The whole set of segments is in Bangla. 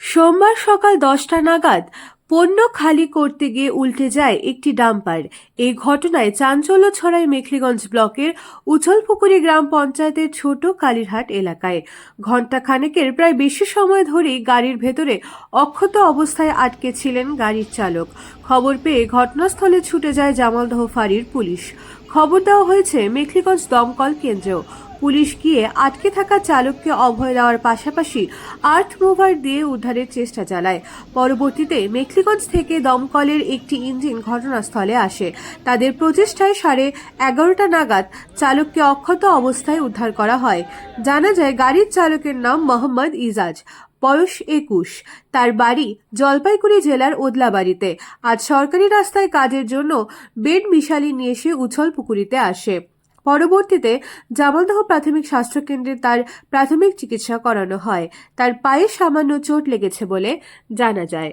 সোমবার সকাল দশটা নাগাদ পণ্য খালি করতে গিয়ে উল্টে যায় একটি ডাম্পার। এই ঘটনায় চাঞ্চল্য ছড়ায় মেখলিগঞ্জ ব্লকের উছলপুকুরি গ্রাম পঞ্চায়েতের ছোট কালীরহাট এলাকায়। ঘণ্টা খানেকের প্রায় বেশি সময় ধরেই গাড়ির ভেতরে অক্ষত অবস্থায় আটকে ছিলেন গাড়ির চালক। খবর পেয়ে ঘটনাস্থলে ছুটে যায় জামালদহ ফাঁড়ির পুলিশ। খবর দেওয়া হয়েছে, মেখলিগঞ্জ দমকল কেন্দ্রেও পুলিশ গিয়ে আটকে থাকা চালককে অভয় দেওয়ার পাশাপাশি আর্থ মুভার দিয়ে উদ্ধারের চেষ্টা চালায়। পরবর্তীতে মেখলিগঞ্জ থেকে দমকলের একটি ইঞ্জিন ঘটনাস্থলে আসে। তাদের প্রচেষ্টায় সাড়ে এগারোটা নাগাদ চালককে অক্ষত অবস্থায় উদ্ধার করা হয়। জানা যায়, গাড়ির চালকের নাম মোহাম্মদ ইজাজ। বয়স একুশ তার বাড়ি জলপাইগুড়ি জেলার ওদলাবাড়িতে আজ সরকারি রাস্তায় কাজের জন্য বেড মিশালি নিয়ে এসে উছল পুকুরিতে আসে পরবর্তীতে জামালদহ প্রাথমিক স্বাস্থ্যকেন্দ্রে তার প্রাথমিক চিকিৎসা করানো হয় তার পায়ে সামান্য চোট লেগেছে বলে জানা যায়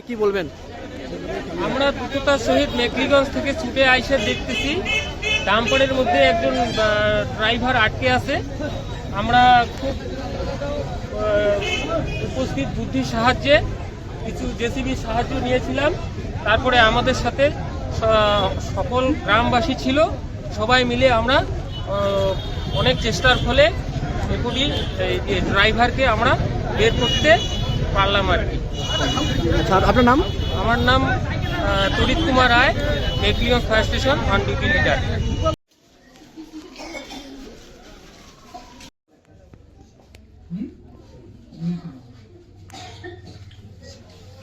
কি বলবেন? আমরা দ্রুততার সহিত মেকলিগঞ্জ থেকে ছুটে আইসে দেখতেছি। ডাম্পারের মধ্যে একজন ড্রাইভার আটকে আছে। আমরা খুব আহ, উপস্থিত বুদ্ধির সাহায্যে কিছু জেসিবি সাহায্য নিয়েছিলাম। তারপরে আমাদের সাথে সকল গ্রামবাসী ছিল। সবাই মিলে আমরা অনেক চেষ্টার ফলে এগুলি এই যে ড্রাইভারকে আমরা বের করতে পারলাম আর কি। আচ্ছা আপনার নাম? আমার নাম Tarit Kumar Roy Mekliganj fire station on duty leader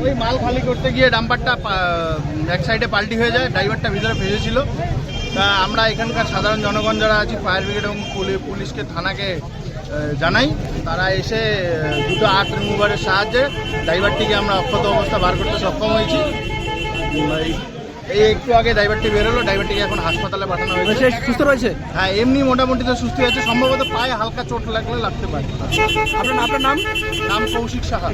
ওই মাল খালি করতে গিয়ে ডাম্পারটা এক সাইডে পাল্টি হয়ে যায় ড্রাইভারটা ভিতরে ফেসেছিল। তা আমরা এখানকার সাধারণ জনগণ যারা আছি ফায়ার ব্রিগেড এবং পুলি- পুলিশকে থানাকে জানাই। তারা এসে দুটো আর্ট রিমুভারের সাহায্যে ড্রাইভারটিকে আমরা অক্ষত অবস্থা বার করতে সক্ষম হয়েছি। এই- একটু আগে ড্রাইভারটি বেরোলো ড্রাইভারটিকে এখন হাসপাতালে পাঠানো হয়েছে। সুস্থ রয়েছে? হ্যাঁ এমনি মোটামুটি তো সুস্থ হয়েছে সম্ভবত পায়ে হালকা চোট লাগলে লাগতে পারে। আপনার আপনার নাম? নাম কৌশিক সাহা।